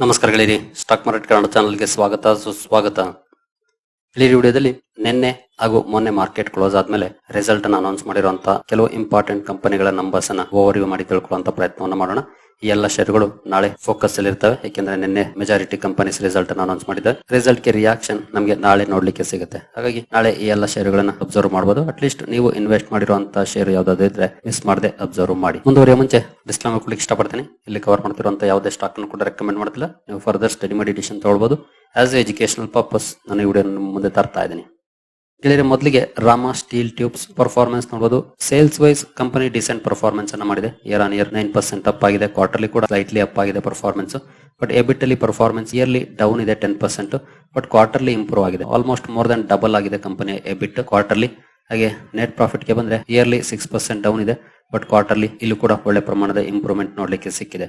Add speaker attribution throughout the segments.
Speaker 1: ನಮಸ್ಕಾರ ಗೆಳೆಯರಿ. Stock market Kannada ಚಾನಲ್ಗೆ ಸ್ವಾಗತ, ಸುಸ್ವಾಗತ. ಈ ವಿಡಿಯೋದಲ್ಲಿ ನಿನ್ನೆ ಹಾಗೂ ಮೊನ್ನೆ ಮಾರ್ಕೆಟ್ ಕ್ಲೋಸ್ ಆದ್ಮೇಲೆ ರಿಸಲ್ಟ್ ಅನ್ನು ಅನೌನ್ಸ್ ಮಾಡಿರುವಂತಹ ಕೆಲವು ಇಂಪಾರ್ಟೆಂಟ್ ಕಂಪನಿಗಳ ನಂಬರ್ಸ್ ಅನ್ನ ಓವರ್ ಮಾಡಿ ತಿಳ್ಕೊಳ್ಳುವಂತ ಪ್ರಯತ್ನವನ್ನು ಮಾಡೋಣ. ಈ ಎಲ್ಲ ಶೇರ್ಗಳು ನಾಳೆ ಫೋಕಸ್ ಅಲ್ಲಿ ಇರ್ತವೆ ಯಾಕೆಂದ್ರೆ ನಿನ್ನೆ ಮೆಜಾರಿಟಿ ಕಂಪನೀಸ್ ರಿಸಲ್ಟ್ ಅನ್ನು ಅನೌನ್ಸ್ ಮಾಡಿದ್ದ. ರಿಸಲ್ಟ್ಗೆ ರಿಯಾಕ್ಷನ್ ನಮಗೆ ನಾಳೆ ನೋಡ್ಲಿಕ್ಕೆ ಸಿಗುತ್ತೆ. ಹಾಗಾಗಿ ನಾಳೆ ಈ ಎಲ್ಲ ಶೇರ್ಗಳನ್ನ ಅಬ್ಸರ್ವ್ ಮಾಡಬಹುದು ಅಟ್ಲೀಸ್ಟ್ ನೀವು ಇನ್ವೆಸ್ಟ್ ಮಾಡಿರುವಂತಹ ಶೇರ್ ಯಾವ್ದಾದ್ರು ಇದ್ರೆ ಮಿಸ್ ಮಾಡದೆ ಅಬ್ಸರ್ವ್ ಮಾಡಿ. ಮುಂದುವರಿಯ ಮುಂಚೆ ಡಿಸ್ಕ್ಲೈಮರ್ ಕೊಡ್ಲಿಕ್ಕೆ ಇಷ್ಟಪಡ್ತೀನಿ. ಇಲ್ಲಿ ಕವರ್ ಮಾಡ್ತಿರುವಂತ ಯಾವುದೇ ಸ್ಟಾಕ್ ಅನ್ನು ಕೂಡ ರೆಕಮೆಂಡ್ ಮಾಡ್ತಿಲ್ಲ. ನೀವು ಫರ್ದರ್ ಸ್ಟಡಿ ಮಾಡಿ ತಗೊಳ್ಬಹುದು ಆಸ್ ಎ ಎಜುಕೇಶನಲ್ ಪರ್ಪಸ್ ನಾನು ಈ ವಿಡಿಯೋ ಮುಂದೆ ತರ್ತಾ ಇದ್ದೀನಿ. ಗೆಳೆಯರೆ, ಮೊದಲಿಗೆ ರಾಮಾ ಸ್ಟೀಲ್ ಟ್ಯೂಬ್ಸ್ ಪರ್ಫಾರ್ಮೆನ್ಸ್ ನೋಡಬಹುದು sales wise company decent performance ಅನ್ನ ಮಾಡಿದೆ. Year on year nine percent up ಆಗಿದೆ. ಕ್ವಾರ್ಟರ್ಲಿ ಕೂಡ ಸ್ಲೈಟ್ಲಿ ಅಪ್ ಆಗಿದೆ ಪರ್ಫಾರ್ಮೆನ್ಸ್ ಬಟ್ ಎಬಿಟ್ ಅಲ್ಲಿ ಪರ್ಫಾರ್ಮೆನ್ಸ್ ಇಯರ್ಲಿ ಡೌನ್ ಇದೆ ten percent but quarterly improve ಆಗಿದೆ. ಆಲ್ಮೋಸ್ಟ್ ಮೋರ್ ದನ್ ಡಬಲ್ ಆಗಿದೆ ಕಂಪನಿ ಎಬಿಟ್ ಕ್ವಾರ್ಟರ್ಲಿ ಹಾಗೆ ನೆಟ್ ಪ್ರಾಫಿಟ್ಗೆ ಬಂದ್ರೆ ಇಯರ್ಲಿ ಸಿಕ್ಸ್ ಪರ್ಸೆಂಟ್ ಡೌನ್ ಇದೆ. ಬಟ್ ಕ್ವಾರ್ಟರ್ಲಿ ಇಲ್ಲೂ ಕೂಡ ಒಳ್ಳೆ ಪ್ರಮಾಣದ ಇಂಪ್ರೂವ್ಮೆಂಟ್ ನೋಡ್ಲಿಕ್ಕೆ ಸಿಕ್ಕಿದೆ.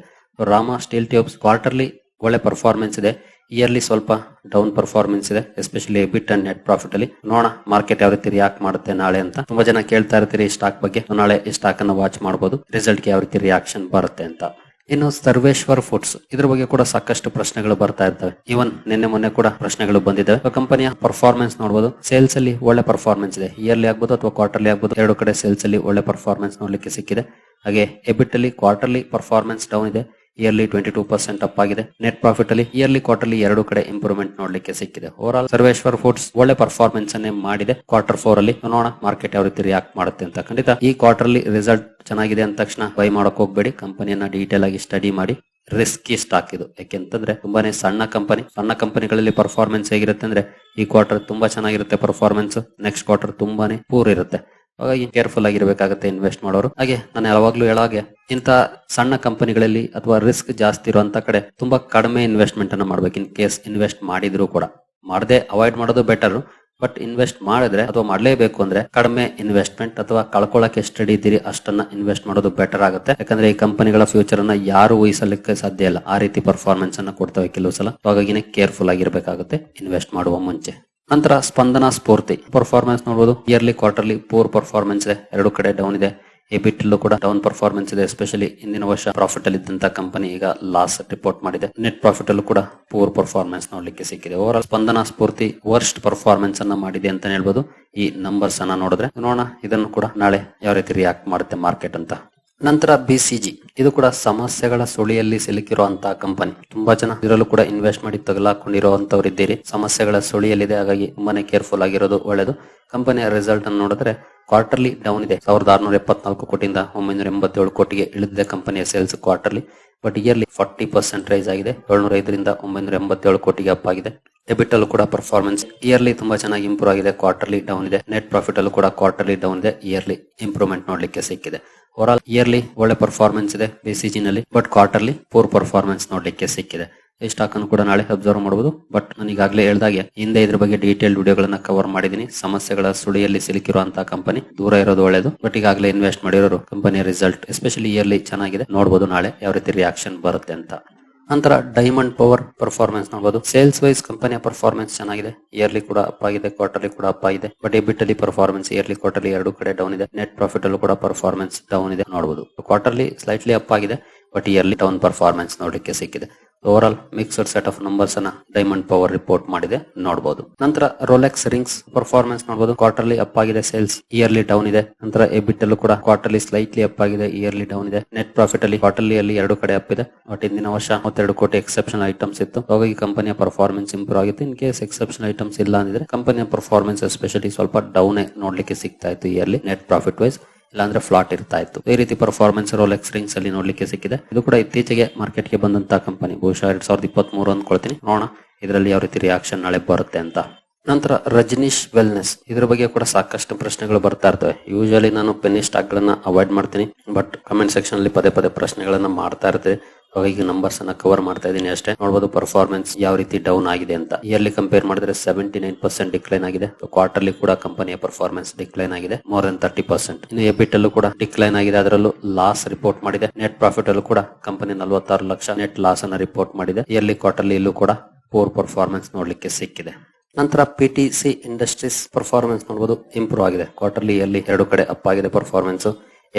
Speaker 1: ರಾಮಾ ಸ್ಟೀಲ್ ಟ್ಯೂಬ್ಸ್ ಕ್ವಾರ್ಟರ್ಲಿ ಒಳ್ಳೆ ಪರ್ಫಾರ್ಮೆನ್ಸ್ ಇದೆ. ಇಯರ್ಲಿ ಸ್ವಲ್ಪ ಡೌನ್ ಪರ್ಫಾರ್ಮೆನ್ಸ್ ಇದೆ especially EBIT and net profit ಅಲ್ಲಿ. ನೋಡೋಣ ಮಾರ್ಕೆಟ್ ಯಾವ ರೀತಿ ರಿಯಾಕ್ಟ್ ಮಾಡುತ್ತೆ ನಾಳೆ ಅಂತ. ತುಂಬಾ ಜನ ಕೇಳ್ತಾ ಇರ್ತೀರಿ ಸ್ಟಾಕ್ ಬಗ್ಗೆ. ನಾಳೆ ಈ ಸ್ಟಾಕ್ ಅನ್ನು ವಾಚ್ ಮಾಡಬಹುದು ರಿಸಲ್ಟ್ಗೆ ಯಾವ ರೀತಿ ರಿಯಾಕ್ಷನ್ ಬರುತ್ತೆ ಅಂತ. ಇನ್ನು ಸರ್ವೇಶ್ವರ್ ಫುಡ್ಸ್ ಇದ್ರ ಬಗ್ಗೆ ಕೂಡ ಸಾಕಷ್ಟು ಪ್ರಶ್ನೆಗಳು ಬರ್ತಾ ಇರ್ತವೆ. ಇವನ್ ನಿನ್ನೆ ಮೊನ್ನೆ ಕೂಡ ಪ್ರಶ್ನೆಗಳು ಬಂದಿದ್ದಾವೆ. ಕಂಪನಿಯ ಪರ್ಫಾರ್ಮೆನ್ಸ್ ನೋಡಬಹುದು ಸೇಲ್ಸ್ ಅಲ್ಲಿ ಒಳ್ಳೆ ಪರ್ಫಾರ್ಮೆನ್ಸ್ ಇದೆ. ಇಯರ್ಲಿ ಆಗ್ಬೋದು ಅಥವಾ ಕ್ವಾರ್ಟರ್ಲಿ ಆಗ್ಬೋದು. ಎರಡು ಕಡೆ ಸೇಲ್ಸ್ ಅಲ್ಲಿ ಒಳ್ಳೆ ಪರ್ಫಾರ್ಮೆನ್ಸ್ ನೋಡ್ಲಿಕ್ಕೆ ಸಿಕ್ಕಿದೆ. ಹಾಗೆ ಎಬಿಟ್ ಅಲ್ಲಿ ಕ್ವಾರ್ಟರ್ಲಿ ಪರ್ಫಾರ್ಮೆನ್ಸ್ ಡೌನ್ ಇದೆ. Yearly twenty two percent up ಆಗಿದೆ. ನೆಟ್ ಪ್ರಾಫಿಟ್ ಅಲ್ಲಿ ಇಯರ್ಲಿ ಕ್ವಾರ್ಟರ್ಲಿ ಎರಡು ಕಡೆ ಇಂಪ್ರೂವ್ಮೆಂಟ್ ನೋಡ್ಲಿಕ್ಕೆ ಸಿಕ್ಕಿದೆ. ಓವರ್ ಆಲ್ ಸರ್ವೇಶ್ವರ್ ಫುಡ್ಸ್ ಒಳ್ಳೆ ಪರ್ಫಾರ್ಮೆನ್ಸ್ ಅನ್ನೇ ಮಾಡಿದೆ. ಕ್ವಾರ್ಟರ್ ಫೋರ್ ಅಲ್ಲಿ ನೋಡೋಣ ಮಾರ್ಕೆಟ್ ಯಾವ ರೀತಿ ರಿಯಾಕ್ಟ್ ಮಾಡುತ್ತೆ ಅಂತ. ಖಂಡಿತ ಈ ಕ್ವಾರ್ಟರ್ಲಿ ರಿಸಲ್ಟ್ ಚೆನ್ನಾಗಿದೆ ಅಂದ ತಕ್ಷಣ ಬೈ ಮಾಡಕ್ ಹೋಗ್ಬೇಡಿ. ಕಂಪನಿಯನ್ನ ಡೀಟೇಲ್ ಆಗಿ ಸ್ಟಡಿ ಮಾಡಿ. ರಿಸ್ಕಿ ಸ್ಟಾಕ್ ಇದು. ಯಾಕೆಂತಂದ್ರೆ ತುಂಬಾನೇ ಸಣ್ಣ ಕಂಪನಿ ಸಣ್ಣ ಕಂಪನಿಗಳಲ್ಲಿ ಪರ್ಫಾರ್ಮೆನ್ಸ್ ಹೇಗಿರುತ್ತೆ ಅಂದ್ರೆ ಈ ಕ್ವಾರ್ಟರ್ ತುಂಬಾ ಚೆನ್ನಾಗಿರುತ್ತೆ ಪರ್ಫಾರ್ಮೆನ್ಸ್ ನೆಕ್ಸ್ಟ್ ಕ್ವಾರ್ಟರ್ ತುಂಬಾನೇ ಪೂರ್ ಇರುತ್ತೆ. ಹಾಗಾಗಿ ಕೇರ್ಫುಲ್ ಆಗಿರ್ಬೇಕಾಗತ್ತೆ ಇನ್ವೆಸ್ಟ್ ಮಾಡೋರು. ಹಾಗೆ ನಾನು ಯಾವಾಗ್ಲೂ ಹೇಳಾಗೆ ಇಂತ ಸಣ್ಣ ಕಂಪನಿಗಳಲ್ಲಿ ಅಥವಾ ರಿಸ್ಕ್ ಜಾಸ್ತಿ ಇರುವಂತ ಕಡೆ ತುಂಬಾ ಕಡಿಮೆ ಇನ್ವೆಸ್ಟ್ಮೆಂಟ್ ಅನ್ನ ಮಾಡ್ಬೇಕು. ಇನ್ ಕೇಸ್ ಇನ್ವೆಸ್ಟ್ ಮಾಡಿದ್ರು ಕೂಡ. ಮಾಡದೆ ಅವಾಯ್ಡ್ ಮಾಡೋದು ಬೆಟರ್ ಬಟ್ ಇನ್ವೆಸ್ಟ್ ಮಾಡಿದ್ರೆ ಅಥವಾ ಮಾಡಲೇಬೇಕು ಅಂದ್ರೆ ಕಡಿಮೆ ಇನ್ವೆಸ್ಟ್ಮೆಂಟ್ ಅಥವಾ ಕಳ್ಕೊಳ್ಳಕ್ಕೆ ಎಷ್ಟು ಇದ್ದೀರಿ, ಅಷ್ಟನ್ನ ಇನ್ವೆಸ್ಟ್ ಮಾಡೋದು ಬೆಟರ್ ಆಗುತ್ತೆ. ಯಾಕಂದ್ರೆ ಈ ಕಂಪನಿಗಳ ಫ್ಯೂಚರ್ ಅನ್ನ ಯಾರು ಊಹಿಸಲಿಕ್ಕೆ ಸಾಧ್ಯ ಇಲ್ಲ. ಆ ರೀತಿ ಪರ್ಫಾರ್ಮೆನ್ಸ್ ಅನ್ನ ಕೊಡ್ತವೆ ಕೆಲವು ಸಲ. ಹಾಗಾಗಿನೇ ಕೇರ್ಫುಲ್ ಆಗಿರ್ಬೇಕಾಗುತ್ತೆ ಇನ್ವೆಸ್ಟ್ ಮಾಡುವ ಮುಂಚೆ. ನಂತರ ಸ್ಪಂದನ ಸ್ಫೂರ್ತಿ ಪರ್ಫಾರ್ಮೆನ್ಸ್ ನೋಡಬಹುದು ಇಯರ್ಲಿ ಕ್ವಾರ್ಟರ್ಲಿ ಪೂರ್ ಪರ್ಫಾರ್ಮೆನ್ಸ್ ಇದೆ. ಎರಡು ಕಡೆ ಡೌನ್ ಇದೆ. ಎಬಿಟ್ ಅಲ್ಲೂ ಕೂಡ ಡೌನ್ ಪರ್ಫಾರ್ಮೆನ್ಸ್ ಇದೆ ಎಸ್ಪೆಷಲಿ ಹಿಂದಿನ ವರ್ಷ ಪ್ರಾಫಿಟ್ ಅಲ್ಲಿ ಇದ್ದಂತ ಕಂಪನಿ ಈಗ ಲಾಸ್ ರಿಪೋರ್ಟ್ ಮಾಡಿದೆ. ನೆಟ್ ಪ್ರಾಫಿಟ್ ಅಲ್ಲೂ ಕೂಡ ಪೂರ್ ಪರ್ಫಾರ್ಮೆನ್ಸ್ ನೋಡ್ಲಿಕ್ಕೆ ಸಿಕ್ಕಿದೆ. Over Spandana Sphoorty worst performance ಅನ್ನ ಮಾಡಿದೆ ಅಂತ ಹೇಳ್ಬೋದು. ಈ ನಂಬರ್ಸ್ ಅನ್ನ ನೋಡಿದ್ರೆ ನೋಡೋಣ, ಇದನ್ನು ಕೂಡ ನಾಳೆ ಯಾವ ರೀತಿ ರಿಯಾಕ್ಟ್ ಮಾಡುತ್ತೆ ಮಾರ್ಕೆಟ್ ಅಂತ. ನಂತರ ಬಿಸಿಜಿ ಇದು ಕೂಡ ಸಮಸ್ಯೆಗಳ ಸುಳಿಯಲ್ಲಿ ಸಿಲುಕಿರುವಂತಹ ಕಂಪನಿ ತುಂಬಾ ಜನ ಇದರಲ್ಲೂ ಕೂಡ ಇನ್ವೆಸ್ಟ್ ಮಾಡಿ ತಗಲಾಕೊಂಡಿರುವಂತವ್ರು ಇದ್ದೀರಿ ಸಮಸ್ಯೆಗಳ ಸುಳಿಯಲ್ಲಿದೆ, ಹಾಗಾಗಿ ತುಂಬಾನೇ ಕೇರ್ಫುಲ್ ಆಗಿರೋದು ಒಳ್ಳೆಯದು ಕಂಪನಿಯ ರಿಸಲ್ಟ್ ಅನ್ನು ನೋಡಿದ್ರೆ ಕ್ವಾರ್ಟರ್ಲಿ ಡೌನ್ ಇದೆ. ಸಾವಿರದ ಆರ್ನೂರ ಎಪ್ಪತ್ನಾಲ್ಕು ಕೋಟಿಯಿಂದ ಒಂಬೈನೂರ ಎಂಬತ್ತೇಳು ಕೋಟಿಗೆ ಇಳಿದಿದೆ ಕಂಪನಿಯ sales quarterly but yearly forty percent rise ಆಗಿದೆ. ಏಳ್ನೂರ ಐದರಿಂದ ಒಂಬೈನೂರ ಎಂಬತ್ತೇಳು ಕೋಟಿಗೆ ಅಪ್ ಆಗಿದೆ. ಡೆಬಿಟ್ ಅಲ್ಲೂ ಕೂಡ ಪರ್ಫಾರ್ಮೆನ್ಸ್ ಇಯರ್ಲಿ ತುಂಬಾ ಚೆನ್ನಾಗಿ ಇಂಪ್ರೂವ್ ಆಗಿದೆ. ಕ್ವಾರ್ಟರ್ಲಿ ಡೌನ್ ಇದೆ. ನೆಟ್ ಪ್ರಾಫಿಟ್ ಅಲ್ಲೂ ಕೂಡ ಕ್ವಾರ್ಟರ್ಲಿ ಡೌನ್ ಇದೆ. ಇಯರ್ಲಿ ಇಂಪ್ರೂವ್ಮೆಂಟ್ ನೋಡ್ಲಿಕ್ಕೆ ಸಿಕ್ಕಿದೆ. ಓವರ್ ಆಲ್ ಇಯರ್ಲಿ ಒಳ್ಳೆ ಪರ್ಫಾರ್ಮೆನ್ಸ್ ಇದೆ ನಲ್ಲಿ ಬಟ್ ಕ್ವಾರ್ಟರ್ಲಿ ಪೂರ್ ಪರ್ಫಾರ್ಮೆನ್ಸ್ ನೋಡ್ಲಿಕ್ಕೆ ಸಿಕ್ಕಿದೆ. ಈ ಸ್ಟಾಕ್ ಅನ್ನು ಕೂಡ ನಾಳೆ ಅಬ್ಸರ್ವ್ ಮಾಡಬಹುದು ಬಟ್ ನಾನು ಈಗಾಗಲೇ ಹೇಳಿದಾಗೆ, ಹಿಂದೆ ಇದ್ರ ಬಗ್ಗೆ ಡೀಟೇಲ್ ವಿಡಿಯೋಗಳನ್ನ ಕವರ್ ಮಾಡಿದೀನಿ. ಸಮಸ್ಯೆಗಳ ಸುಳಿಯಲ್ಲಿ ಸಿಲುಕಿರುವಂತಹ ಕಂಪನಿ ದೂರ ಇರೋದು ಒಳ್ಳೆಯದು ಬಟ್ ಈಗಾಗಲೇ ಇನ್ವೆಸ್ಟ್ ಮಾಡಿರೋರು ಕಂಪನಿಯ ರಿಸಲ್ಟ್ ಎಸ್ಪೆಷಲಿ ಇಯರ್ಲಿ ಚೆನ್ನಾಗಿದೆ. ನೋಡಬಹುದು ನಾಳೆ ಯಾವ ರೀತಿ ರಿಯಾಕ್ಷನ್ ಬರುತ್ತೆ ಅಂತ. ನಂತರ ಡೈಮಂಡ್ ಪವರ್ ಪರ್ಫಾರ್ಮೆನ್ಸ್ ನೋಡಬಹುದು ಸೇಲ್ಸ್ ವೈಸ್ ಕಂಪನಿಯ ಪರ್ಫಾರ್ಮೆನ್ಸ್ ಚೆನ್ನಾಗಿದೆ. ಇಯರ್ಲಿ ಕೂಡ ಅಪ್ ಆಗಿದೆ ಕ್ವಾರ್ಟರ್ಲಿ ಕೂಡ ಅಪ್ ಆಗಿದೆ. ಬಟ್ ಎಬಿಟ್ ಅಲ್ಲಿ ಪರ್ಫಾರ್ಮೆನ್ಸ್ ಇಯರ್ಲಿ ಕ್ವಾರ್ಟರ್ಲಿ ಎರಡು ಕಡೆ ಡೌನ್ ಇದೆ. ನೆಟ್ ಪ್ರಾಫಿಟ್ ಅಲ್ಲೂ ಕೂಡ ಪರ್ಫಾರ್ಮೆನ್ಸ್ ಡೌನ್ ಇದೆ ನೋಡಬಹುದು ಕ್ವಾರ್ಟರ್ಲಿ ಸ್ಲೈಟ್ಲಿ ಅಪ್ ಆಗಿದೆ ಬಟ್ ಇಯರ್ಲಿ ಡೌನ್ ಪರ್ಫಾರ್ಮೆನ್ಸ್ ನೋಡಲಿಕ್ಕೆ ಸಿಕ್ಕಿದೆ. Overall mixed set of numbers ಅನ್ನ ಡೈಮಂಡ್ ಪವರ್ ರಿಪೋರ್ಟ್ ಮಾಡಿದೆ ನೋಡಬಹುದು ನಂತರ ರೋಲೆಕ್ಸ್ ರಿಂಗ್ಸ್ ಪರ್ಫಾರ್ಮೆನ್ಸ್ ನೋಡಬಹುದು ಕ್ವಾರ್ಟರ್ಲಿ ಅಪ್ ಆಗಿದೆ ಸೇಲ್ಸ್ ಇಯರ್ಲಿ ಡೌನ್ ಇದೆ. ನಂತರ ಎಬಿಟ್ ಅಲ್ಲೂ ಕೂಡ ಕ್ವಾರ್ಟರ್ಲಿ ಸ್ಲೈಟ್ಲಿ ಅಪ್ ಆಗಿದೆ ಇಯರ್ಲಿ ಡೌನ್ ಇದೆ. ನೆಟ್ ಪ್ರಾಫಿಟ್ ಅಲ್ಲಿ ಕ್ವಾರ್ಟರ್ಲಿ ಅಲ್ಲಿ ಎರಡು ಕಡೆ ಅಪ್ ಇದೆ. ಬಟ್ ಇಂದಿನ ವರ್ಷ ಮೂವತ್ತೆರಡು ಕೋಟಿ ಎಕ್ಸೆಪ್ಷನ್ ಐಟಮ್ಸ್ ಇತ್ತು. ಹಾಗಾಗಿ ಕಂಪನಿಯ ಪರ್ಫಾರ್ಮೆನ್ಸ್ ಇಂಪ್ರೂವ್ ಆಗಿತ್ತು. ಇನ್ ಕೇಸ್ ಎಕ್ಸೆಪ್ಷನ್ ಐಟಮ್ಸ್ ಇಲ್ಲ ಅಂದ್ರೆ ಕಂಪನಿಯ ಪರ್ಫಾರ್ಮೆನ್ಸ್ ಎಸ್ಪೆಷಲಿ ಸ್ವಲ್ಪ ಡೌನ್ ನೋಡ್ಲಿಕ್ಕೆ ಸಿಗ್ತಾ ಇತ್ತು ಇಯರ್ಲಿ ನೆಟ್ ಪ್ರಾಫಿಟ್ ವೈಸ್ ಇಲ್ಲಾಂದ್ರೆ ಫ್ಲಾಟ್ ಇರ್ತಾ ಇತ್ತು. ಈ ರೀತಿ ಪರ್ಫಾರ್ಮೆನ್ಸ್ ರೋಲೆಕ್ಸ್ ರಿಂಗ್ಸ್ ಅಲ್ಲಿ ನೋಡ್ಲಿಕ್ಕೆ ಸಿಕ್ಕಿದೆ. ಇದು ಕೂಡ ಇತ್ತೀಚೆಗೆ ಮಾರ್ಕೆಟ್ಗೆ ಬಂದಂತಹ ಕಂಪನಿ ಬಹುಶಃ ಎರಡ್ ಸಾವಿರದ ಇಪ್ಪತ್ತ್ ಮೂರು ಅಂದ್ಕೊಳ್ತೀನಿ. ನೋಡೋಣ ಇದರಲ್ಲಿ ಯಾವ ರೀತಿ ರಿಯಾಕ್ಷನ್ ನಾಳೆ ಬರುತ್ತೆ ಅಂತ. ನಂತರ ರಜನೀಶ್ ವೆಲ್ನೆಸ್ ಇದ್ರ ಬಗ್ಗೆ ಕೂಡ ಸಾಕಷ್ಟು ಪ್ರಶ್ನೆಗಳು ಬರ್ತಾ ಇರ್ತವೆ. ಯೂಶಲಿ ನಾನು ಪೆನ್ನಿ ಸ್ಟಾಕ್ ಗಳನ್ನ ಅವಾಯ್ಡ್ ಮಾಡ್ತೀನಿ. ಬಟ್ ಕಮೆಂಟ್ ಸೆಕ್ಷನ್ ಅಲ್ಲಿ ಪದೇ ಪದೇ ಪ್ರಶ್ನೆಗಳನ್ನ ಮಾಡ್ತಾ ಇರ್ತೀವಿ ಹಾಗಾಗಿ ನಂಬರ್ಸ್ ಅನ್ನ ಕವರ್ ಮಾಡ್ತಾ ಇದ್ದೀನಿ ಅಷ್ಟೇ. ನೋಡಬಹುದು ಪರ್ಫಾರ್ಮೆನ್ಸ್ ಯಾವ ರೀತಿ ಡೌನ್ ಆಗಿದೆ ಅಂತ. ಇಯರ್ಲಿ ಕಂಪೇರ್ ಮಾಡಿದ್ರೆ ಸೆವೆಂಟಿ ನೈನ್ ಪರ್ಸೆಂಟ್ ಡಿಕ್ಲೈನ್ ಆಗಿದೆ ಕ್ವಾರ್ಟರ್ಲಿ ಕೂಡ ಕಂಪನಿಯ ಪರ್ಫಾರ್ಮೆನ್ಸ್ ಡಿಕ್ಲೈನ್ ಆಗಿದೆ. ಮೋರ್ ದನ್ ತರ್ಟಿ ಪರ್ಸೆಂಟ್ ಇನ್ನು ಎಬಿಟ್ ಅಲ್ಲೂ ಕೂಡ ಡಿಕ್ಲೈನ್ ಆಗಿದೆ. ಅದರಲ್ಲೂ ಲಾಸ್ ರಿಪೋರ್ಟ್ ಮಾಡಿದೆ. ನೆಟ್ ಪ್ರಾಫಿಟ್ ಅಲ್ಲೂ ಕೂಡ ಕಂಪನಿ ನಲವತ್ತಾರು ಲಕ್ಷ ನೆಟ್ ಲಾಸ್ ಅನ್ನ ರಿಪೋರ್ಟ್ ಮಾಡಿದೆ. ಇಯರ್ಲಿ ಕ್ವಾರ್ಟರ್ಲಿ ಇಲ್ಲೂ ಕೂಡ ಪೋರ್ ಪರ್ಫಾರ್ಮೆನ್ಸ್ ನೋಡ್ಲಿಕ್ಕೆ ಸಿಕ್ಕಿದೆ. ನಂತರ P T C Industries performance ನೋಡಬಹುದು ಇಂಪ್ರೂವ್ ಆಗಿದೆ. ಕ್ವಾರ್ಟರ್ಲಿ ಅಲ್ಲಿ ಎರಡು ಕಡೆ ಅಪ್ ಆಗಿದೆ ಪರ್ಫಾರ್ಮೆನ್ಸ್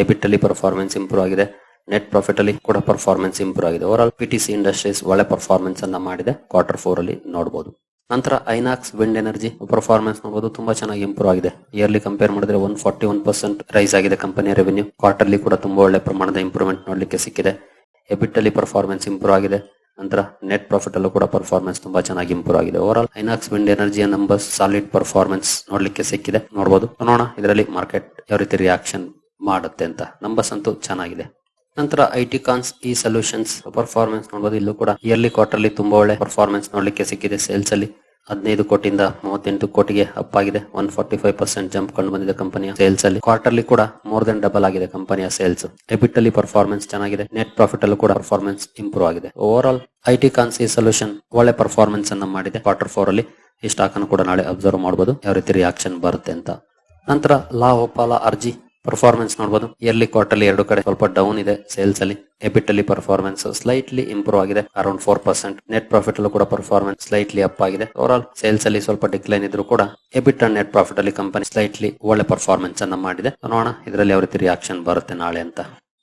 Speaker 1: ಎಬಿಟ್ ಅಲ್ಲಿ ಪರ್ಫಾರ್ಮೆನ್ಸ್ ಇಂಪ್ರೂವ್ ಆಗಿದೆ. ನೆಟ್ ಪ್ರಾಫಿಟ್ ಅಲ್ಲಿ ಕೂಡ ಪರ್ಫಾರ್ಮೆನ್ಸ್ ಇಂಪ್ರೂವ್ ಆಗಿದೆ. Overall P T C Industries ಒಳ್ಳೆ ಪರ್ಫಾರ್ಮೆನ್ಸ್ ಅನ್ನ ಮಾಡಿದೆ. ಕ್ವಾರ್ಟರ್ ಫೋರ್ ಅಲ್ಲಿ ನೋಡಬಹುದು ನಂತರ ಐನಾಕ್ಸ್ ವಿಂಡ್ ಎನರ್ಜಿ ಪರ್ಫಾರ್ಮೆನ್ಸ್ ನೋಡಬಹುದು ತುಂಬಾ ಚೆನ್ನಾಗಿ ಇಂಪ್ರೂವ್ ಆಗಿದೆ. ಇಯರ್ಲಿ ಕಂಪೇರ್ ಮಾಡಿದ್ರೆ one forty one percent rise ಆಗಿದೆ ಕಂಪನಿಯ ರೆವೆನ್ಯೂ ಕ್ವಾರ್ಟರ್ಲಿ ಕೂಡ ತುಂಬಾ ಒಳ್ಳೆ ಪ್ರಮಾಣದ ಇಂಪ್ರೂವ್ಮೆಂಟ್ ನೋಡಲಿಕ್ಕೆ ಸಿಕ್ಕಿದೆ. ಎಬಿಟ್ ಅಲ್ಲಿ ಪರ್ಫಾರ್ಮೆನ್ಸ್ ಇಂಪ್ರೂವ್ ಆಗಿದೆ. ನಂತರ ನೆಟ್ ಪ್ರಾಫಿಟ್ ಅಲ್ಲೂ ಕೂಡ ಪರ್ಫಾರ್ಮೆನ್ಸ್ ತುಂಬಾ ಚೆನ್ನಾಗಿ ಇಂಪ್ರೂವ್ ಆಗಿದೆ. ಓವರ್ ಆಲ್ ಐನಾಕ್ಸ್ ವಿಂಡ್ ಎನರ್ಜಿಯ ನಂಬರ್ಸ್ ಸಾಲಿಡ್ ಪರ್ಫಾರ್ಮೆನ್ಸ್ ನೋಡ್ಲಿಕ್ಕೆ ಸಿಕ್ಕಿದೆ. ನೋಡಬಹುದು ನೋಡೋಣ ಇದರಲ್ಲಿ ಮಾರ್ಕೆಟ್ ಯಾವ ರೀತಿ ರಿಯಾಕ್ಷನ್ ಮಾಡುತ್ತೆ ಅಂತ. ನಂಬರ್ಸ್ ಅಂತೂ ಚೆನ್ನಾಗಿದೆ. ನಂತರ I T Cons E Solutions performance ನೋಡಬಹುದು ಇಲ್ಲೂ ಕೂಡ ಇಯರ್ಲಿ ಕ್ವಾರ್ಟರ್ಲಿ ತುಂಬಾ ಒಳ್ಳೆ ಪರ್ಫಾರ್ಮೆನ್ಸ್ ನೋಡ್ಲಿಕ್ಕೆ ಸಿಕ್ಕಿದೆ ಸೇಲ್ಸ್ ಅಲ್ಲಿ. ಹದಿನೈದು ಕೋಟಿಯಿಂದ ಮೂವತ್ತೆಂಟು ಕೋಟಿಗೆ ಅಪ್ ಆಗಿದೆ. One forty five percent jump ಕಂಡು ಬಂದಿದೆ ಕಂಪನಿಯ ಸೇಲ್ಸ್ ಅಲ್ಲಿ. ಕ್ವಾರ್ಟರ್ಲಿ ಕೂಡ ಮೋರ್ ದೆನ್ ಡಬಲ್ ಆಗಿದೆ ಕಂಪನಿಯ ಸೇಲ್ಸ್ ಡೆಬಿಟ್ ಅಲ್ಲಿ ಪರ್ಫಾರ್ಮೆನ್ಸ್ ಚೆನ್ನಾಗಿದೆ. ನೆಟ್ ಪ್ರಾಫಿಟ್ ಅಲ್ಲೂ ಕೂಡ ಪರ್ಫಾರ್ಮೆನ್ಸ್ ಇಂಪ್ರೂವ್ ಆಗಿದೆ. ಓವರ್ ಆಲ್ ಐಟಿ ಕಾನ್ಸಿ ಸೊಲ್ಯೂಷನ್ ಒಳ್ಳೆ ಪರ್ಫಾರ್ಮೆನ್ಸ್ ಅನ್ನ ಮಾಡಿದೆ. ಕ್ವಾರ್ಟರ್ ಫೋರ್ ಅಲ್ಲಿ ಈ ಸ್ಟಾಕ್ ಅನ್ನು ಕೂಡ ನಾಳೆ ಅಬ್ಸರ್ವ್ ಮಾಡಬಹುದು ಯಾವ ರೀತಿ ರಿಯಾಕ್ಷನ್ ಬರುತ್ತೆ ಅಂತ. ನಂತರ ಲಾ ಒಪ್ಪಾಲ ಅರ್ಜಿ. ಪರ್ಫಾರ್ಮೆನ್ಸ್ ನೋಡಬಹುದು ಇಯರ್ಲಿ ಕ್ವಾರ್ಟರ್ಲಿ ಎರಡು ಕಡೆ ಸ್ವಲ್ಪ ಡೌನ್ ಇದೆ ಸೇಲ್ಸ್ ಅಲ್ಲಿ. ಎಬಿಟ್ ಅಲ್ಲಿ ಪರ್ಫಾರ್ಮೆನ್ಸ್ ಸ್ಲೈಟ್ಲಿ ಇಂಪ್ರೂವ್ ಆಗಿದೆ around four percent net profit ಅಲ್ಲೂ ಕೂಡ ಪರ್ಫಾರ್ಮೆನ್ಸ್ ಸ್ಲೈಟ್ಲಿ ಅಪ್ ಆಗಿದೆ. ಓವರ್ ಆಲ್ ಸೇಲ್ಸ್ ಅಲ್ಲಿ ಸ್ವಲ್ಪ ಡಿಕ್ಲೈನ್ ಇದ್ರು ಕೂಡ ಎಬಿಟ್ ಅಂಡ್ ನೆಟ್ ಪ್ರಾಫಿಟ್ ಅಲ್ಲಿ ಕಂಪನಿ ಸ್ಲೈಟ್ಲಿ ಒಳ್ಳೆ ಪರ್ಫಾರ್ಮೆನ್ಸ್ ಅನ್ನ ಮಾಡಿದೆ. ನೋಡೋಣ, ಇದರಲ್ಲಿ ಯಾವ ರೀತಿ ರಿಯಾಕ್ಷನ್ ಬರುತ್ತೆ ನಾಳೆ ಅಂತ.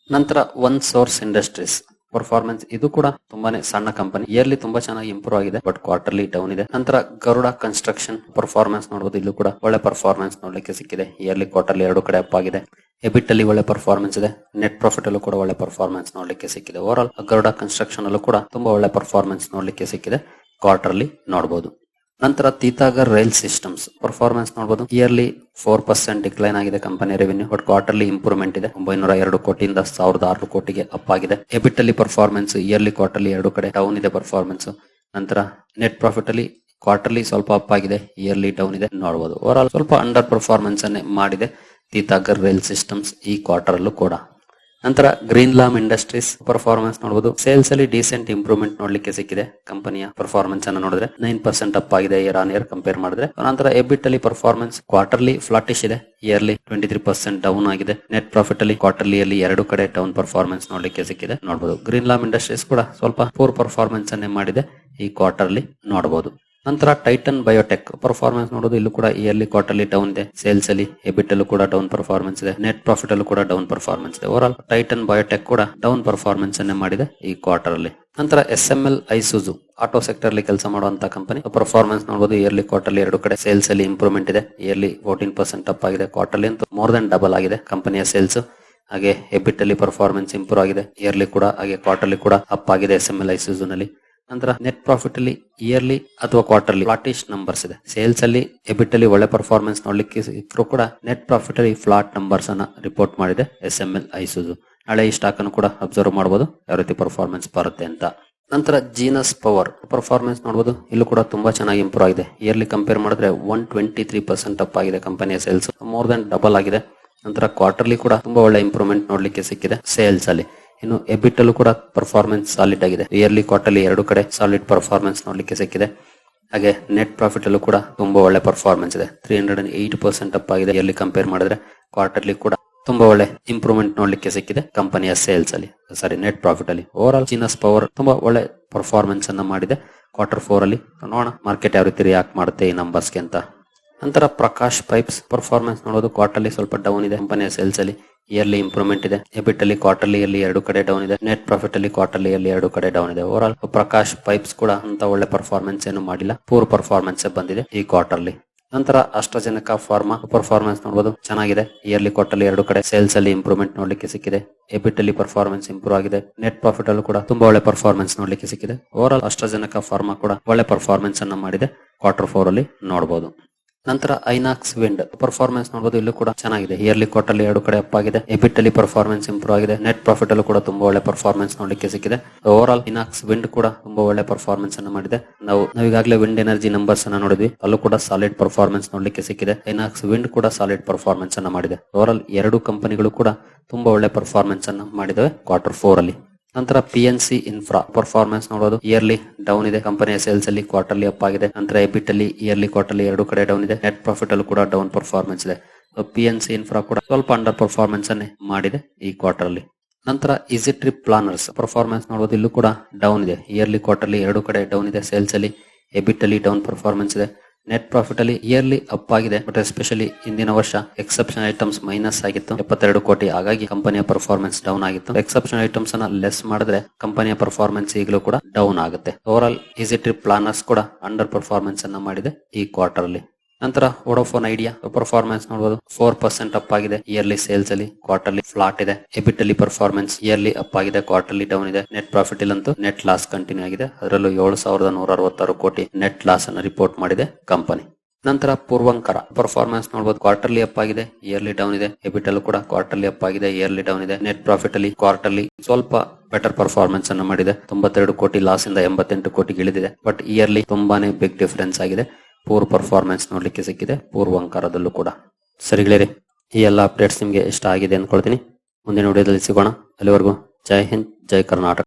Speaker 1: ನಂತರ ಒನ್ ಸೋರ್ಸ್ ಇಂಡಸ್ಟ್ರೀಸ್ ಪರ್ಫಾರ್ಮೆನ್ಸ್ ಇದು ಕೂಡ ತುಂಬಾನೇ ಸಣ್ಣ ಕಂಪನಿ ಇಯರ್ಲಿ ತುಂಬಾ ಚೆನ್ನಾಗಿ ಇಂಪ್ರೂವ್ ಆಗಿದೆ. ಬಟ್ ಕ್ವಾರ್ಟರ್ಲಿ ಡೌನ್ ಇದೆ. ನಂತರ ಗರುಡ ಕನ್ಸ್ಟ್ರಕ್ಷನ್ ಪರ್ಫಾರ್ಮೆನ್ಸ್ ನೋಡಬಹುದು ಇಲ್ಲೂ ಕೂಡ ಒಳ್ಳೆ ಪರ್ಫಾರ್ಮೆನ್ಸ್ ನೋಡ್ಲಿಕ್ಕೆ ಸಿಕ್ಕಿದೆ. ಇಯರ್ಲಿ ಕ್ವಾರ್ಟರ್ಲಿ ಎರಡು ಕಡೆ ಅಪ್ ಆಗಿದೆ. ಎಬಿಟ್ ಅಲ್ಲಿ ಒಳ್ಳೆ ಪರ್ಫಾರ್ಮೆನ್ಸ್ ಇದೆ. ನೆಟ್ ಪ್ರಾಫಿಟ್ ಅಲ್ಲೂ ಕೂಡ ಒಳ್ಳೆ ಪರ್ಫಾರ್ಮೆನ್ಸ್ ನೋಡ್ಲಿಕ್ಕೆ ಸಿಕ್ಕಿದೆ. ಓವರ್ ಆಲ್ ಗರುಡ ಕನ್ಸ್ಟ್ರಕ್ಷನ್ ಅಲ್ಲೂ ಕೂಡ ತುಂಬಾ ಒಳ್ಳೆ ಪರ್ಫಾರ್ಮೆನ್ಸ್ ನೋಡ್ಲಿಕ್ಕೆ ಸಿಕ್ಕಿದೆ. ಕ್ವಾರ್ಟರ್ಲಿ ನೋಡಬಹುದು ನಂತರ ತೀತಾಗರ್ ರೈಲ್ ಸಿಸ್ಟಮ್ಸ್. ಪರ್ಫಾರ್ಮೆನ್ಸ್ ನೋಡಬಹುದು ಇಯರ್ಲಿ ಫೋರ್ ಪರ್ಸೆಂಟ್ ಡಿಕ್ಲೈನ್ ಆಗಿದೆ company revenue but quarterly improvement ಇದೆ. ಒಂಬೈನೂರ ಎರಡು ಕೋಟಿಯಿಂದ ಸಾವಿರದ ಆರು ಕೋಟಿಗೆ ಅಪ್ ಆಗಿದೆ. ಎಬಿಟ್ ಅಲ್ಲಿ ಪರ್ಫಾರ್ಮೆನ್ಸ್ ಇಯರ್ಲಿ ಕ್ವಾರ್ಟರ್ಲಿ ಎರಡು ಕಡೆ ಡೌನ್ ಇದೆ ಪರ್ಫಾರ್ಮೆನ್ಸ್ ನಂತರ ನೆಟ್ ಪ್ರಾಫಿಟ್ ಅಲ್ಲಿ ಕ್ವಾರ್ಟರ್ಲಿ ಸ್ವಲ್ಪ ಅಪ್ ಆಗಿದೆ. ಇಯರ್ಲಿ ಡೌನ್ ಇದೆ. ನೋಡಬಹುದು ಓವರ್ ಆಲ್ ಸ್ವಲ್ಪ ಅಂಡರ್ ಪರ್ಫಾರ್ಮೆನ್ಸ್ ಅನ್ನೇ ಮಾಡಿದೆ. ತೀತಾಗರ್ ರೈಲ್ ಸಿಸ್ಟಮ್ಸ್ ಈ ಕ್ವಾರ್ಟರ್ ಅಲ್ಲೂ ಕೂಡ. ನಂತರ ಗ್ರೀನ್ ಲಾಮ್ ಇಂಡಸ್ಟ್ರೀಸ್ ಪರ್ಫಾರ್ಮೆನ್ಸ್ ನೋಡಬಹುದು ಸೇಲ್ಸ್ ಅಲ್ಲಿ ಡೀಸೆಂಟ್ ಇಂಪ್ರೂವ್ಮೆಂಟ್ ನೋಡ್ಲಿಕ್ಕೆ ಸಿಕ್ಕಿದೆ. ಕಂಪನಿಯ ಪರ್ಫಾರ್ಮೆನ್ಸ್ ಅನ್ನು ನೋಡಿದ್ರೆ ನೈನ್ ಪರ್ಸೆಂಟ್ ಅಪ್ ಆಗಿದೆ ಇಯರ್ ಆನ್ ಇಯರ್ ಕಂಪೇರ್ ಮಾಡಿದ್ರೆ. ನಂತರ ಎಬಿಟ್ ಅಲ್ಲಿ ಪರ್ಫಾರ್ಮೆನ್ಸ್ ಕ್ವಾರ್ಟರ್ಲಿ ಫ್ಲಾಟಿಶ್ ಇದೆ. Yearly twenty three percent down ಆಗಿದೆ. ನೆಟ್ ಪ್ರಾಫಿಟ್ ಅಲ್ಲಿ ಕ್ವಾರ್ಟರ್ಲಿ ಅಲ್ಲಿ ಎರಡು ಕಡೆ ಡೌನ್ ಪರ್ಫಾರ್ಮೆನ್ಸ್ ನೋಡ್ಲಿಕ್ಕೆ ಸಿಕ್ಕಿದೆ. ನೋಡಬಹುದು ಗ್ರೀನ್ ಲಾಮ್ ಇಂಡಸ್ಟ್ರೀಸ್ ಕೂಡ ಸ್ವಲ್ಪ ಪೂರ್ ಪರ್ಫಾರ್ಮೆನ್ಸ್ ಅನ್ನೇ ಮಾಡಿದೆ. ಈ ಕ್ವಾರ್ಟರ್ಲಿ ನೋಡಬಹುದು ನಂತರ ಟೈಟನ್ ಬಯೋಟೆಕ್ ಪರ್ಫಾರ್ಮೆನ್ಸ್ ನೋಡೋದು ಇಲ್ಲೂ ಕೂಡ ಇಯರ್ಲಿ ಕ್ವಾರ್ಟರ್ಲಿ ಡೌನ್ ಇದೆ. ಸೇಲ್ಸ್ ಅಲ್ಲಿ ಎಬಿಟ್ ಅಲ್ಲೂ ಕೂಡ ಡೌನ್ ಪರ್ಫಾರ್ಮೆನ್ಸ್ ಇದೆ. ನೆಟ್ ಪ್ರಾಫಿಟ್ ಅಲ್ಲೂ ಕೂಡ ಡೌನ್ ಪರ್ಫಾರ್ಮೆನ್ಸ್ ಇದೆ. ಓವರ್ ಆಲ್ ಟೈಟನ್ ಬಯೋಟೆಕ್ ಕೂಡ ಡೌನ್ ಪರ್ಫಾರ್ಮೆನ್ಸ್ ಅನ್ನೇ ಮಾಡಿದೆ ಈ ಕ್ವಾರ್ಟರ್ ಅಲ್ಲಿ. ನಂತರ S M L Isuzu auto sector ಅಲ್ಲಿ ಕೆಲಸ ಮಾಡುವಂತ ಕಂಪನಿ ಪರ್ಫಾರ್ಮೆನ್ಸ್ ನೋಡಬಹುದು ಇಯರ್ಲಿ ಕ್ವಾರ್ಟರ್ಲಿ ಎರಡು ಕಡೆ ಸೇಲ್ಸ್ ಅಲ್ಲಿ ಇಂಪ್ರೂವ್ಮೆಂಟ್ ಇದೆ. ಇಯರ್ಲಿ ಫೋರ್ಟೀನ್ ಪರ್ಸೆಂಟ್ ಅಪ್ ಆಗಿದೆ. ಕ್ವಾರ್ಟರ್ಲಿ ಅಂತೂ ಮೋರ್ ದನ್ ಡಬಲ್ ಆಗಿದೆ ಕಂಪನಿಯ ಸೇಲ್ಸ್ ಹಾಗೆ ಎಬಿಟ್ ಅಲ್ಲಿ ಪರ್ಫಾರ್ಮೆನ್ಸ್ ಇಂಪ್ರೂವ್ ಆಗಿದೆ. ಇಯರ್ಲಿ ಕೂಡ, ಹಾಗೆ ಕ್ವಾರ್ಟರ್ಲಿ ಕೂಡ ಅಪ್ ಆಗಿದೆ ಎಸ್ ಎಂ ಎಲ್ನಲ್ಲಿ. ನಂತರ ನೆಟ್ ಪ್ರಾಫಿಟ್ ಅಲ್ಲಿ ಇಯರ್ಲಿ ಅಥವಾ ಕ್ವಾರ್ಟರ್ಲಿ ಫ್ಲಾಟಿಶ್ ನಂಬರ್ಸ್ ಇದೆ. ಸೇಲ್ಸ್ ಅಲ್ಲಿ ಎಬಿಟ್ ಅಲ್ಲಿ ಒಳ್ಳೆ ಪರ್ಫಾರ್ಮೆನ್ಸ್ ನೋಡ್ಲಿಕ್ಕೆ ಸಿಕ್ಕರೂ ಕೂಡ ನೆಟ್ ಪ್ರಾಫಿಟ್ ಅಲ್ಲಿ ಫ್ಲಾಟ್ ನಂಬರ್ಸ್ ಅನ್ನ ರಿಪೋರ್ಟ್ ಮಾಡಿದೆ ಎಸ್ ಎಂ ಎಲ್ ಐಸುಜು ನಾಳೆ ಈ ಸ್ಟಾಕ್ ಅನ್ನು ಕೂಡ ಅಬ್ಸರ್ವ್ ಮಾಡಬಹುದು ಯಾವ ರೀತಿ ಪರ್ಫಾರ್ಮೆನ್ಸ್ ಬರುತ್ತೆ ಅಂತ. ನಂತರ ಜೀನಸ್ ಪವರ್ ಪರ್ಫಾರ್ಮೆನ್ಸ್ ನೋಡಬಹುದು ಇಲ್ಲೂ ಕೂಡ ತುಂಬಾ ಚೆನ್ನಾಗಿ ಇಂಪ್ರೂವ್ ಆಗಿದೆ. ಇಯರ್ಲಿ ಕಂಪೇರ್ ಮಾಡಿದ್ರೆ one twenty three percent up ಆಗಿದೆ ಕಂಪನಿಯ ಸೇಲ್ಸ್ ಮೋರ್ ದನ್ ಡಬಲ್ ಆಗಿದೆ. ನಂತರ ಕ್ವಾರ್ಟರ್ಲಿ ಕೂಡ ತುಂಬಾ ಒಳ್ಳೆ ಇಂಪ್ರೂವ್ಮೆಂಟ್ ನೋಡ್ಲಿಕ್ಕೆ ಸಿಕ್ಕಿದೆ ಸೇಲ್ಸ್ ಅಲ್ಲಿ. ಇನ್ನು ಎಬಿಟ್ ಅಲ್ಲೂ ಕೂಡ ಪರ್ಫಾರ್ಮೆನ್ಸ್ ಸಾಲಿಡ್ ಆಗಿದೆ. ಇಯರ್ಲಿ ಕ್ವಾರ್ಟರ್ಲಿ ಎರಡು ಕಡೆ ಸಾಲಿಡ್ ಪರ್ಫಾರ್ಮೆನ್ಸ್ ನೋಡ್ಲಿಕ್ಕೆ ಸಿಕ್ಕಿದೆ. ಹಾಗೆ ನೆಟ್ ಪ್ರಾಫಿಟ್ ಅಲ್ಲೂ ಕೂಡ ತುಂಬಾ ಒಳ್ಳೆ ಪರ್ಫಾರ್ಮೆನ್ಸ್ ಇದೆ. Three hundred and eight percent up ಆಗಿದೆ. ಇಯರ್ಲಿ ಕಂಪೇರ್ ಮಾಡಿದ್ರೆ ಕ್ವಾರ್ಟರ್ಲಿ ಕೂಡ ತುಂಬಾ ಒಳ್ಳೆ ಇಂಪ್ರೂವ್ಮೆಂಟ್ ನೋಡ್ಲಿಕ್ಕೆ ಸಿಕ್ಕಿದೆ ಕಂಪನಿಯ ಸೇಲ್ಸ್ ಅಲ್ಲಿ. ಸಾರಿ ನೆಟ್ ಪ್ರಾಫಿಟ್ ಅಲ್ಲಿ. ಓವರ್ ಆಲ್ ಚೀನಸ್ ಪವರ್ ತುಂಬಾ ಒಳ್ಳೆ ಪರ್ಫಾರ್ಮೆನ್ಸ್ ಅನ್ನ ಮಾಡಿದೆ. ಕ್ವಾರ್ಟರ್ ಫೋರ್ ಅಲ್ಲಿ. ನೋಡೋಣ ಮಾರ್ಕೆಟ್ ಯಾವ ರೀತಿ ರಿಯಾಕ್ಟ್ ಮಾಡುತ್ತೆ ಈ ನಂಬರ್ಸ್ಗೆ ಅಂತ. ನಂತರ ಪ್ರಕಾಶ್ ಪೈಪ್ಸ್ ಪರ್ಫಾರ್ಮೆನ್ಸ್ ನೋಡೋದು ಕ್ವಾರ್ಟರ್ಲಿ ಸ್ವಲ್ಪ ಡೌನ್ ಇದೆ. ಕಂಪನಿಯ ಸೇಲ್ಸ್ ಅಲ್ಲಿ ಇಯರ್ಲಿ ಇಂಪ್ರೂವ್ಮೆಂಟ್ ಇದೆ. ಎಬಿಟ್ ಅಲ್ಲಿ ಕ್ವಾರ್ಟರ್ಲಿ ಅಲ್ಲಿ ಎರಡು ಕಡೆ ಡೌನ್ ಇದೆ. ನೆಟ್ ಪ್ರಾಫಿಟ್ ಅಲ್ಲಿ ಕ್ವಾರ್ಟರ್ಲಿ ಅಲ್ಲಿ ಎರಡು ಕಡೆ ಡೌನ್ ಇದೆ. ಓವರ್ ಆಲ್ ಪ್ರಕಾಶ್ ಪೈಪ್ಸ್ ಕೂಡ ಅಂತ ಒಳ್ಳೆ ಪರ್ಫಾರ್ಮೆನ್ಸ್ ಏನು ಮಾಡಿಲ್ಲ. ಪೂರ್ ಪರ್ಫಾರ್ಮೆನ್ಸ್ ಬಂದಿದೆ ಈ ಕ್ವಾರ್ಟರ್ಲಿ ನಂತರ ಅಷ್ಟಜನಕ ಫಾರ್ಮಾ ಪರ್ಫಾರ್ಮೆನ್ಸ್ ನೋಡಬಹುದು ಚೆನ್ನಾಗಿದೆ. ಇಯರ್ಲಿ ಕ್ವಾರ್ಟರ್ಲಿ ಎರಡು ಕಡೆ ಸೇಲ್ಸ್ ಅಲ್ಲಿ ಇಂಪ್ರೂವ್ಮೆಂಟ್ ನೋಡ್ಲಿಕ್ಕೆ ಸಿಕ್ಕಿದೆ. ಎಬಿಟ್ ಅಲ್ಲಿ ಪರ್ಫಾರ್ಮೆನ್ಸ್ ಇಂಪ್ರೂವ್ ಆಗಿದೆ. ನೆಟ್ ಪ್ರಾಫಿಟ್ ಅಲ್ಲೂ ಕೂಡ ತುಂಬಾ ಒಳ್ಳೆ ಪರ್ಫಾರ್ಮೆನ್ಸ್ ನೋಡ್ಲಿಕ್ಕೆ ಸಿಕ್ಕಿದೆ. ಓವರ್ ಆಲ್ ಅಷ್ಟಜನಕ ಫಾರ್ಮಾ ಕೂಡ ಒಳ್ಳೆ ಪರ್ಫಾರ್ಮೆನ್ಸ್ ಅನ್ನ ಮಾಡಿದೆ. ಕ್ವಾರ್ಟರ್ ಫೋರ್ ಅಲ್ಲಿ ನೋಡಬಹುದು ನಂತರ ಐನಾಕ್ಸ್ ವಿಂಡ್. ಪರ್ಫಾರ್ಮೆನ್ಸ್ ನೋಡಬಹುದು ಇಲ್ಲೂ ಕೂಡ ಚೆನ್ನಾಗಿದೆ. ಇಯರ್ಲಿ ಕ್ವಾರ್ಟರ್ಲಿ ಎರಡು ಕಡೆ ಅಪ್ ಆಗಿದೆ. ಎಬಿಟ್ ಅಲ್ಲಿ ಪರ್ಫಾರ್ಮೆನ್ಸ್ ಇಂಪ್ರೂವ್ ಆಗಿದೆ. ನೆಟ್ ಪ್ರಾಫಿಟ್ ಅಲ್ಲೂ ಕೂಡ ತುಂಬಾ ಒಳ್ಳೆ ಪರ್ಫಾರ್ಮೆನ್ಸ್ ನೋಡ್ಲಿಕ್ಕೆ ಸಿಕ್ಕಿದೆ. ಓವರ್ ಆಲ್ ಇನಾಕ್ಸ್ ವಿಂಡ್ ಕೂಡ ತುಂಬಾ ಒಳ್ಳೆ ಪರ್ಫಾರ್ಮೆನ್ಸ್ ಅನ್ನು ಮಾಡಿದೆ. ನಾವು ನಾವೀಗಾಗಲೇ ವಿಂಡ್ ಎನರ್ಜಿ ನಂಬರ್ಸ್ ಅನ್ನ ನೋಡಿದ್ವಿ. ಅಲ್ಲೂ ಕೂಡ ಸಾಲಿಡ್ ಪರ್ಫಾರ್ಮೆನ್ಸ್ ನೋಡ್ಲಿಕ್ಕೆ ಸಿಕ್ಕಿದೆ. ಐನಾಕ್ಸ್ ವಿಂಡ್ ಕೂಡ ಸಾಲಿಡ್ ಪರ್ಫಾರ್ಮೆನ್ಸ್ ಅನ್ನ ಮಾಡಿದೆ. ಓವರ್ ಆಲ್ ಎರಡು ಕಂಪನಿಗಳು ಕೂಡ ತುಂಬಾ ಒಳ್ಳೆ ಪರ್ಫಾರ್ಮೆನ್ಸ್ ಅನ್ನ ಮಾಡಿದವೆ ಕ್ವಾರ್ಟರ್ ಫೋರ್ ಅಲ್ಲಿ. ನಂತರ P N C Infra performance ನೋಡೋದು. ಇಯರ್ಲಿ ಡೌನ್ ಇದೆ. ಕಂಪನಿಯ ಸೇಲ್ಸ್ ಅಲ್ಲಿ ಕ್ವಾರ್ಟರ್ಲಿ ಅಪ್ ಆಗಿದೆ. ನಂತರ ಎಬಿಟ್ ಅಲ್ಲಿ ಇಯರ್ಲಿ ಕ್ವಾರ್ಟರ್ಲಿ ಎರಡು ಕಡೆ ಡೌನ್ ಇದೆ. ನೆಟ್ ಪ್ರಾಫಿಟ್ ಅಲ್ಲಿ ಕೂಡ ಡೌನ್ ಪರ್ಫಾರ್ಮೆನ್ಸ್ ಇದೆ. ಪಿ ಎನ್ ಸಿ ಇನ್ಫ್ರಾ ಕೂಡ ಸ್ವಲ್ಪ ಅಂಡರ್ ಪರ್ಫಾರ್ಮೆನ್ಸ್ ಅನ್ನೇ ಮಾಡಿದೆ ಈ ಕ್ವಾರ್ಟರ್ ಅಲ್ಲಿ ನಂತರ ಇಸಿ ಟ್ರಿಪ್ ಪ್ಲಾನರ್ಸ್ ಪರ್ಫಾರ್ಮೆನ್ಸ್ ನೋಡೋದು. ಇಲ್ಲೂ ಕೂಡ ಡೌನ್ ಇದೆ. ಇಯರ್ಲಿ ಕ್ವಾರ್ಟರ್ಲಿ ಎರಡು ಕಡೆ ಡೌನ್ ಇದೆ. ಸೇಲ್ಸ್ ಅಲ್ಲಿ ಎಬಿಟ್ ಅಲ್ಲಿ ಡೌನ್ ಪರ್ಫಾರ್ಮೆನ್ಸ್ ಇದೆ. ನೆಟ್ ಪ್ರಾಫಿಟ್ ಅಲ್ಲಿ ಇಯರ್ಲಿ ಅಪ್ ಆಗಿದೆ ಬಟ್ ಎಸ್ಪೆಷಲಿ ಇಂದಿನ ವರ್ಷ ಎಕ್ಸೆಪ್ಷನ್ ಐಟಮ್ಸ್ ಮೈನಸ್ ಆಗಿತ್ತು. ಎಪ್ಪತ್ತೆರಡು ಕೋಟಿ, ಹಾಗಾಗಿ ಕಂಪನಿಯ ಪರ್ಫಾರ್ಮೆನ್ಸ್ ಡೌನ್ ಆಗಿತ್ತು. ಎಕ್ಸೆಪ್ಷನ್ ಐಟಮ್ಸ್ ಅನ್ನ ಲೆಸ್ ಮಾಡಿದ್ರೆ ಕಂಪನಿಯ ಪರ್ಫಾರ್ಮೆನ್ಸ್ ಈಗಲೂ ಕೂಡ ಡೌನ್ ಆಗುತ್ತೆ. Over all easy trip planners ಕೂಡ ಅಂಡರ್ ಪರ್ಫಾರ್ಮೆನ್ಸ್ ಅನ್ನ ಮಾಡಿದೆ ಈ ಕ್ವಾರ್ಟರ್ ಅಲ್ಲಿ. ನಂತರ ವೋಡೋಫೋನ್ ಐಡಿಯಾ ಪರ್ಫಾರ್ಮೆನ್ಸ್ ನೋಡಬಹುದು ಫೋರ್ ಪರ್ಸೆಂಟ್ ಅಪ್ ಆಗಿದೆ. ಇಯರ್ಲಿ ಸೇಲ್ಸ್ ಅಲ್ಲಿ ಕ್ವಾರ್ಟರ್ಲಿ ಫ್ಲಾಟ್ ಇದೆ. ಎಬಿಟ್ ಅಲ್ಲಿ ಪರ್ಫಾರ್ಮೆನ್ಸ್ ಇಯರ್ಲಿ ಅಪ್ ಆಗಿದೆ. ಕ್ವಾರ್ಟರ್ಲಿ ಡೌನ್ ಇದೆ. ನೆಟ್ ಪ್ರಾಫಿಟ್ ಇಲ್ಲಂತೂ ನೆಟ್ ಲಾಸ್ ಕಂಟಿನ್ಯೂ ಆಗಿದೆ. ಅದರಲ್ಲೂ ಏಳು ಸಾವಿರದ ನೂರ ಅರವತ್ತಾರು ಕೋಟಿ ನೆಟ್ ಲಾಸ್ ಅನ್ನು ರಿಪೋರ್ಟ್ ಮಾಡಿದೆ ಕಂಪನಿ ನಂತರ ಪೂರ್ವಂಕರ ಪರ್ಫಾರ್ಮೆನ್ಸ್ ನೋಡಬಹುದು ಕ್ವಾರ್ಟರ್ಲಿ ಅಪ್ ಆಗಿದೆ. ಇಯರ್ಲಿ ಡೌನ್ ಇದೆ. ಎಬಿಟ್ ಅಲ್ಲೂ ಕೂಡ ಕ್ವಾರ್ಟರ್ಲಿ ಅಪ್ ಆಗಿದೆ. ಇಯರ್ಲಿ ಡೌನ್ ಇದೆ. ನೆಟ್ ಪ್ರಾಫಿಟ್ ಅಲ್ಲಿ ಕ್ವಾರ್ಟರ್ಲಿ ಸ್ವಲ್ಪ ಬೆಟರ್ ಪರ್ಫಾರ್ಮೆನ್ಸ್ ಅನ್ನು ಮಾಡಿದೆ. ತೊಂಬತ್ತೆರಡು ಕೋಟಿ ಲಾಸ್ ಇಂದ ಎಂಬತ್ತೆಂಟು ಕೋಟಿ ಇಳಿದಿದೆ ಬಟ್ ಇಯರ್ಲಿ ತುಂಬಾನೇ ಬಿಗ್ ಡಿಫರೆನ್ಸ್ ಆಗಿದೆ. ಪೂರ್ ಪರ್ಫಾರ್ಮೆನ್ಸ್ ನೋಡ್ಲಿಕ್ಕೆ ಸಿಕ್ಕಿದೆ ಪೂರ್ವಂಕಾರದಲ್ಲೂ ಕೂಡ. ಸರಿ ಈ ಎಲ್ಲ ಅಪ್ಡೇಟ್ಸ್ ನಿಮಗೆ ಇಷ್ಟ ಆಗಿದೆ ಅನ್ಕೊಳ್ತೀನಿ. ಮುಂದಿನ ವಿಡಿಯೋದಲ್ಲಿ ಸಿಗೋಣ. ಅಲ್ಲಿವರೆಗೂ ಜೈ ಹಿಂದ್, ಜೈ ಕರ್ನಾಟಕ.